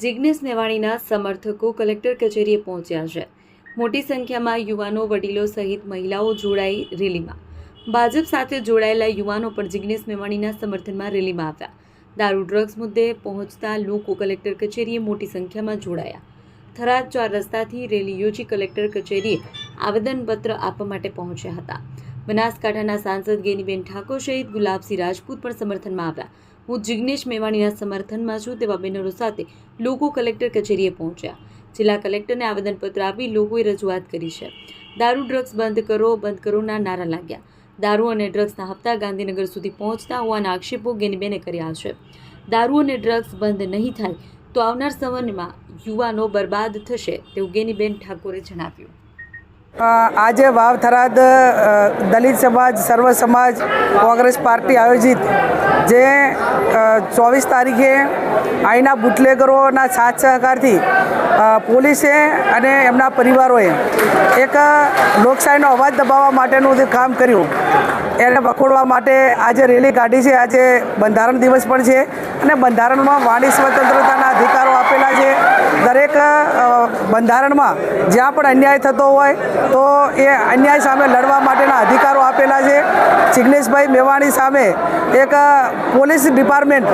જિજ્ઞેશ મેવાણીના સમર્થકો કલેક્ટર કચેરીએ પહોંચ્યા છે. મોટી સંખ્યામાં યુવાનો વડીલો સહિત મહિલાઓ જોડાઈ રેલીમાં. ભાજપ સાથે જોડાયેલા યુવાનો પણ જિજ્ઞેશ મેવાણીના સમર્થનમાં રેલીમાં આવ્યા. દારૂ, ડ્રગ્સ મુદ્દે પહોંચતા લોકો કલેક્ટર કચેરીએ મોટી સંખ્યામાં જોડાયા. થરાદ ચાર રસ્તાથી રેલી યોજી કલેક્ટર કચેરીએ આવેદનપત્ર આપવા માટે પહોંચ્યા હતા. બનાસકાંઠાના સાંસદ ગેનીબેન ઠાકોર સહિત ગુલાબસિંહ રાજપૂત પણ સમર્થનમાં આવ્યા. હું જિગ્નેશ મેવાણીના સમર્થનમાં છું તેવા બેનરો સાથે લોકો કલેક્ટર કચેરીએ પહોંચ્યા. જિલ્લા કલેક્ટરને આવેદનપત્ર આપી લોકોએ રજૂઆત કરી છે. દારૂ ડ્રગ્સ બંધ કરો, બંધ કરોના નારા લાગ્યા. દારૂ અને ડ્રગ્સના હપ્તા ગાંધીનગર સુધી પહોંચતા હોવાના આક્ષેપો ગેનીબેને કર્યા છે. દારૂ અને ડ્રગ્સ બંધ નહીં થાય તો આવનાર સમયમાં યુવાનો બરબાદ થશે તેવું ગેનીબેન ઠાકોરે જણાવ્યું. આજે વાવ થરાદ દલિત સમાજ, સર્વ સમાજ, કોંગ્રેસ પાર્ટી આયોજિત જે ચોવીસ તારીખે અહીંના બુટલેગરોના સાથ સહકારથી પોલીસે અને એમના પરિવારોએ એક લોકશાહીનો અવાજ દબાવવા માટેનું જે કામ કર્યું, એને વખોડવા માટે આજે રેલી કાઢી છે. આજે બંધારણ દિવસ પણ છે અને બંધારણમાં વાણી સ્વતંત્રતાના અધિકારો આપેલા છે. બંધારણમાં જ્યાં પણ અન્યાય થતો હોય તો એ અન્યાય સામે લડવા માટેના અધિકારો આપેલા છે. જિગ્નેશભાઈ મેવાણી સામે એક પોલીસ ડિપાર્ટમેન્ટ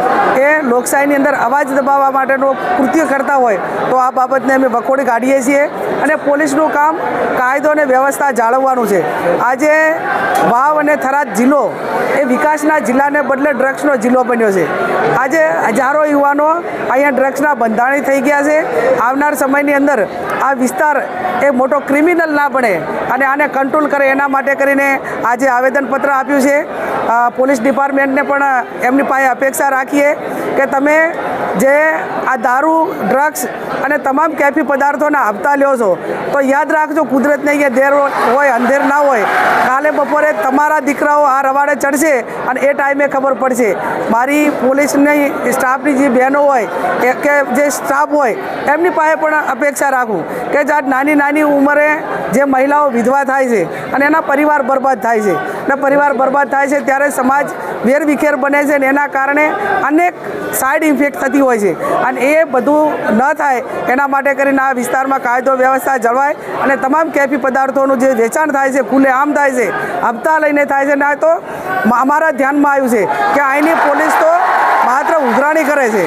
એ લોકશાહીની અંદર અવાજ દબાવવા માટેનો કૃત્ય કરતા હોય તો આ બાબતને અમે વખોડી કાઢીએ છીએ અને પોલીસનું કામ કાયદો અને વ્યવસ્થા જાળવવાનું છે. આજે વાવ અને થરાદ જિલ્લો એ વિકાસના જિલ્લાને બદલે ડ્રગ્સનો જિલ્લો બન્યો છે. આજે હજારો યુવાનો અહીંયા ડ્રગ્સના બંધાણી થઈ ગયા છે. આવનાર સમયની અંદર આ વિસ્તાર એ મોટો ક્રિમિનલ ના બને અને આને કંટ્રોલ કરે એના માટે કરીને આજે આવેદનપત્ર આપ્યું છે. પોલીસ ડિપાર્ટમેન્ટને પણ એમની પાસે અપેક્ષા રાખીએ કે તમે જે આ દારૂ, ડ્રગ્સ અને તમામ કેફી પદાર્થોને આપતા લ્યો છો, તો યાદ રાખજો કુદરતને અહીંયા દેર હોય, અંધેર ના હોય, કાલે બપોરે તમારા દીકરાઓ આ રવાડે ચડશે અને એ ટાઈમે ખબર પડશે. મારી પોલીસની સ્ટાફની જે બહેનો હોય, કે જે સ્ટાફ હોય, એમની પાસે પણ અપેક્ષા રાખું કે જે નાની નાની ઉંમરે જે મહિલાઓ વિધવા થાય છે અને એના પરિવાર બરબાદ થાય છે. અને પરિવાર બરબાદ થાય છે, ત્યારે સમાજ વેરવિખેર બને છે ને એના કારણે અનેક સાઈડ ઇફેક્ટ થતી હોય છે. અને એ બધું ન થાય, એના માટે કરીને આ વિસ્તારમાં કાયદો વ્યવસ્થા જળવાય અને તમામ કેફી પદાર્થોનું જે વેચાણ થાય છે, ખુલ્લે આમ થાય છે, હપ્તા લઈને થાય છે, ને તો અમારા ધ્યાનમાં આવ્યું છે કે અહીંની પોલીસ તો માત્ર ઉઘરાણી કરે છે.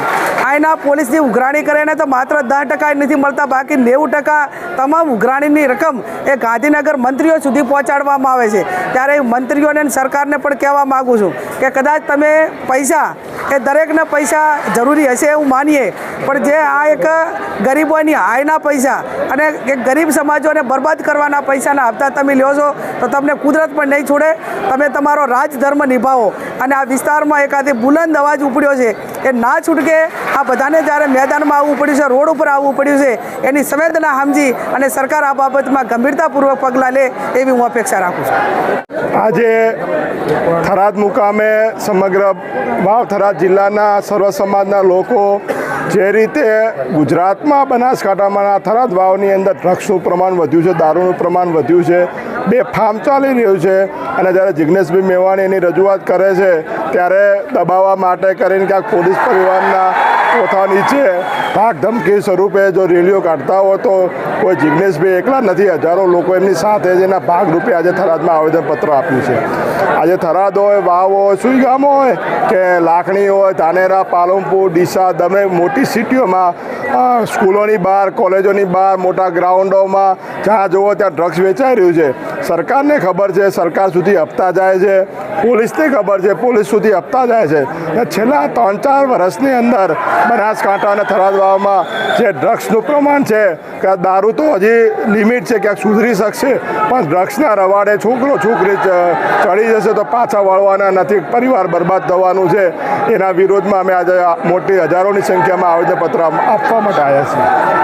અહીંના પોલીસની ઉઘરાણી કરીને તો માત્ર દસ ટકા નથી મળતા, બાકી નેવું ટકા તમામ ઉઘરાણીની રકમ એ ગાંધીનગર મંત્રીઓ સુધી પહોંચાડવામાં આવે છે. ત્યારે મંત્રીઓને સરકારને પણ કહેવા માગું છું કે કદાચ તમે પૈસા, એ દરેકને પૈસા જરૂરી હશે એવું માનીએ, પણ જે આ એક ગરીબોની હાયના પૈસા અને એક ગરીબ સમાજોને બરબાદ કરવાના પૈસાના હપ્તા તમે લ્યો છો, તો તમને કુદરત પણ નહીં છોડે. તમે તમારો રાજધર્મ નિભાવો. અને આ વિસ્તારમાં એકાદી બુલંદ અવાજ ઉપડ્યો છે એ ના છૂટકે આ બધાને જ્યારે મેદાનમાં આવવું પડ્યું છે, રોડ ઉપર આવવું પડ્યું છે, એની સંવેદના સમજી અને સરકાર આ બાબતમાં ગંભીરતાપૂર્વક પગલાં લે એવી હું અપેક્ષા રાખું છું. આજે થરાદ મુકામે સમગ્ર વાવ થરાદ જિલ્લાના સર્વ સમાજના લોકો જે રીતે ગુજરાતમાં બનાસકાંઠામાં થરાદ વાવની અંદર ડ્રગ્સનું પ્રમાણ વધ્યું છે, દારૂનું પ્રમાણ વધ્યું છે, બે ફાર્મ ચાલી રહ્યું છે અને જ્યારે જિજ્ઞેશભાઈ મેવાણી એની રજૂઆત કરે છે, ત્યારે દબાવવા માટે કરીને ક્યાંક પોલીસ પરિવારના કોઠા નીચે ભાગ ધમકી સ્વરૂપે જો રેલીઓ કાઢતા હોય તો કોઈ જિજ્ઞેશભાઈ એકલા નથી. હજારો લોકો એમની સાથે જ એના ભાગરૂપે આજે થરાદમાં આવેદનપત્ર આપ્યું છે. આજે થરાદ હોય, વાવ હોય સુઈગામ હોય કે લાખણી હોય, ધાનેરા, પાલનપુર, ડીસા દમે મોટી સિટીઓમાં સ્કૂલોની બહાર, કોલેજોની બહાર, મોટા ગ્રાઉન્ડોમાં જ્યાં જુઓ ત્યાં ડ્રગ્સ વેચાઈ રહ્યું છે. સરકારને ખબર છે, સરકાર સુધી આપતા જાય છે, પોલીસને ખબર છે, પોલીસ સુધી આપતા જાય છે. અને છેલ્લા ત્રણ ચાર વર્ષની અંદર બનાસકાંઠા અને થરાદ વાવમાં જે ડ્રગ્સનું પ્રમાણ છે, કે દારૂ તો હજી લિમિટ છે ક્યાંક સુધરી શકશે, પણ ડ્રગ્સના રવાડે છોકરો છોકરી ચડી જશે તો પાછા વળવાના નથી, પરિવાર બરબાદ થવાનું છે. એના વિરોધમાં અમે આજે મોટી હજારોની સંખ્યામાં આવેદનપત્ર આપવા માટે આવ્યા છીએ.